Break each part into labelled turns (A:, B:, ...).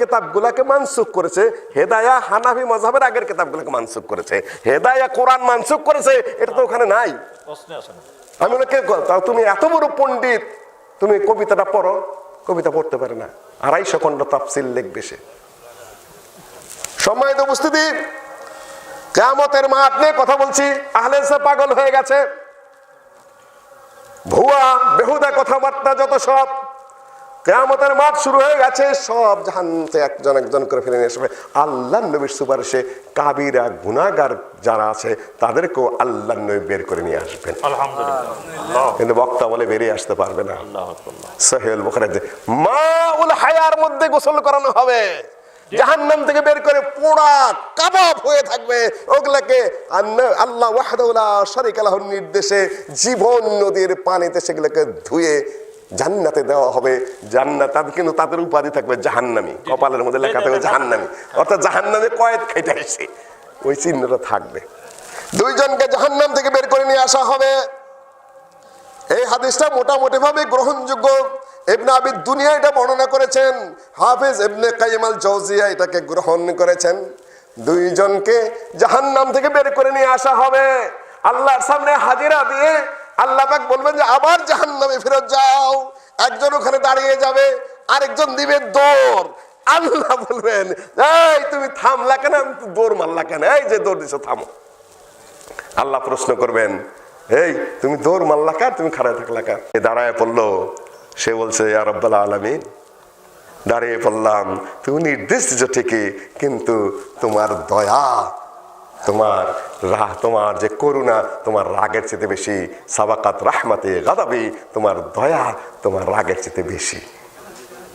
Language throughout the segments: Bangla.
A: কিতাবগুলোকে মানসুখ করেছে হেদায়া হানাফি মজাবের আগের কিতাবগুলোকে মানসুখ করেছে। হেদায়া কোরআন মানসুখ করেছে এটা তো ওখানে নাই। আমি ওনাকে ক- তাও তুমি এত বড় পণ্ডিত তুমি কবিতাটা পড়ো? কবিতা পড়তে পারে না। আড়াইশো খণ্ড তাফসিল লিখবে সে। সম্মানিত উপস্থিতি কেয়ামতের মাঠ নিয়ে কথা বলছি। আহলেসা পাগল হয়ে গেছে। ভুয়া বেহুদা কথাবার্তা যত সব। কেয়ামতের মাঠ শুরু হয়ে গেছে। সব জাহান্নাতে একজন একজন করে ফিরে নিয়ে আসবে আল্লাহ নবীর সুপারিশে কাবিরা গুনাগার যারা আছে তাদেরকেও আল্লাহ নবী বের করে নিয়ে আসবেন। কিন্তু বক্তা বলে বেরিয়ে আসতে পারবে না। সহেল বুখারীতে মা উল হায়ার মধ্যে গোসল করানো হবে। জাহান্নাম থেকে বের করে পোড়া কাবাব হয়ে থাকবে। ওগুলাকে আল্লাহ ওয়াহদাউলা শরিক আল্লাহর নির্দেশে জীবন নদীর পানিতে সেগুলোকে ধুয়ে জান্নাতে দেওয়া হবে জান্নাত তাদের কিন্তু তাদের উপাধি থাকবে জাহান্নামি। কপালের মধ্যে লেখা থাকবে জাহান্নামি। অর্থাৎ জাহান্নামে কয়েদ খেটে আসে। ওই চিহ্নটা থাকবে। দুইজনকে জাহান্নাম থেকে বের করে নিয়ে আসা হবে। এই হাদিসটা মোটামুটি ভাবে গ্রহণযোগ্য। ইবনে আবিদ দুনিয়া এটা বর্ণনা করেছেন। হাফেজ ইবনে কাইমাল জৌজিয়া এটাকে গ্রহণ করেছেন। দুইজনকে জাহান্নাম থেকে বের করে নিয়ে আসা হবে। আল্লাহর সামনে হাজিরা দিয়ে আল্লাহ পাক বলবেন যে, আবার জাহান্নামে ফেরত যাও। একজন ওখানে দাঁড়িয়ে যাবে, আরেকজন দিবে দৌড়। আল্লাহ বলবেন, এই, তুমি থামলা কেন? আমি দৌড় মারলা কেন? এই যে দৌড় দিছো, থামো। আল্লাহ প্রশ্ন করবেন, এই, তুমি দৌড় মারলা কার? তুমি খাড়ায় থাকলা কার? দাঁড়ায় পড়ল। সে বলছে আর রব্বাল আলমিন। দাঁড়িয়ে পড়লাম। তুমি দিচ্ছ ঠিকই, কিন্তু তোমার দয়া তোমার রাহ, তোমার যে করুণা, তোমার রাগের চেতে বেশি, সাবাকাত রাহমাতে গাদাবি, তোমার দয়া তোমার রাগের চেতে বেশি।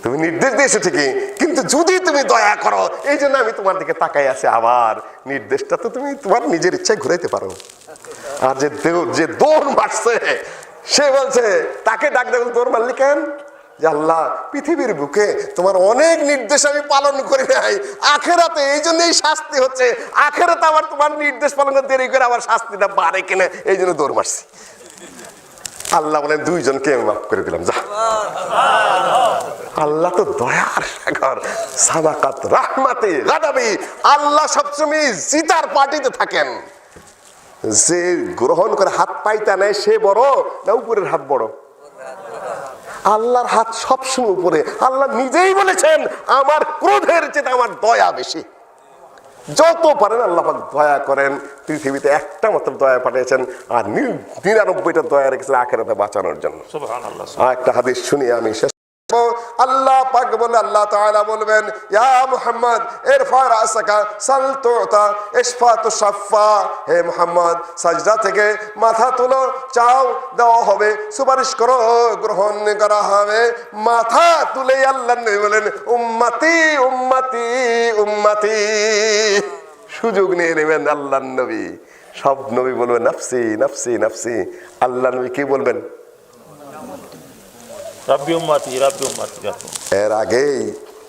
A: তুমি নির্দেশ দিয়েছ ঠিকই, কিন্তু যদি তুমি দয়া করো, এই জন্য আমি তোমার দিকে তাকাই আছি আবার। নির্দেশটা তো তুমি তোমার নিজের ইচ্ছায় ঘুরাইতে পারো। আর যে যে দৌড় মারছে, সে বলছে, তাকে ডাক দেখুন দৌড় মারলি কেন? যে আল্লাহ, পৃথিবীর বুকে তোমার অনেক নির্দেশ আমি পালন করি নাই। আখেরাতে এই জন্যই শাস্তি হচ্ছে। আখেরাতে আবার তোমার নির্দেশ পালন করতে দেরি করে আবার শাস্তিটা বাড়ে কিনা, এই জন্য দৌড় মারছি। আল্লাহ বলেন দুইজনকে আমি মাফ করে দিলাম, যা। আল্লাহ তো দয়ার সাগর। সাবাকাত রাহমাতে গাদাবি। আল্লাহ সবসময় জিতার পার্টিতে থাকেন। যে গ্রহণ করে হাত পাইতা নেয় সে বড় না উপরের হাত বড়? আল্লাহর হাত সবসময় উপরে। আল্লাহ নিজেই বলেছেন আমার ক্রোধের চেয়ে আমার দয়া বেশি। যত পারেন আল্লাহ দয়া করেন। পৃথিবীতে একটা মাত্র দয়া পাঠিয়েছেন আর নির- নিরানব্বইটা দয়া রেখেছেন আখেরাতে বাঁচানোর জন্য। একটা হাদিস শুনি আমি। আল্লাহ পাক বলে, আল্লাহ তাআলা বলবেন, ইয়া মুহাম্মদ, ইরফা রাসাকা সাল তুতা, ইশফা তুশাফা। হে মুহাম্মদ, সাজদা থেকে মাথা তুলো, চাও, দেওয়া হবে, সুপারিশ করো, গ্রহণ করা হবে। মাথা তুলে আল্লাহ বলেন, উম্মতি উম্মতি উম্মতি। সুযোগ নিয়ে নেবেন আল্লাহ নবী। সব নবী বলবেন নাফসি নাফসি নাফসি। আল্লাহ নবী কি বলবেন?
B: রাব্বি উম্মাতি রাব্বি উম্মাতি
A: এর আগেই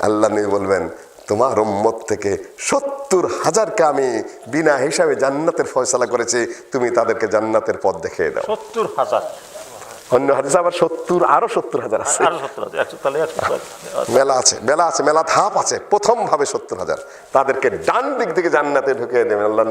A: আল্লাহ নবী বলবেন তোমার উম্মত থেকে সত্তর হাজারকে আমি বিনা হিসাবে জান্নাতের ফয়সালা করেছি তুমি তাদেরকে জান্নাতের পথ দেখিয়ে দাও।
B: সত্তর হাজার।
A: অন্য হাদিস আবার সত্তর আরও সত্তর হাজার আছে। মেলা আছে মেলা আছে মেলা ধাপ আছে। প্রথম ভাবে সত্তর হাজার। তাদেরকে ডান দিক থেকে জান্নাতে ঢুকিয়ে দেবেন আল্লাহ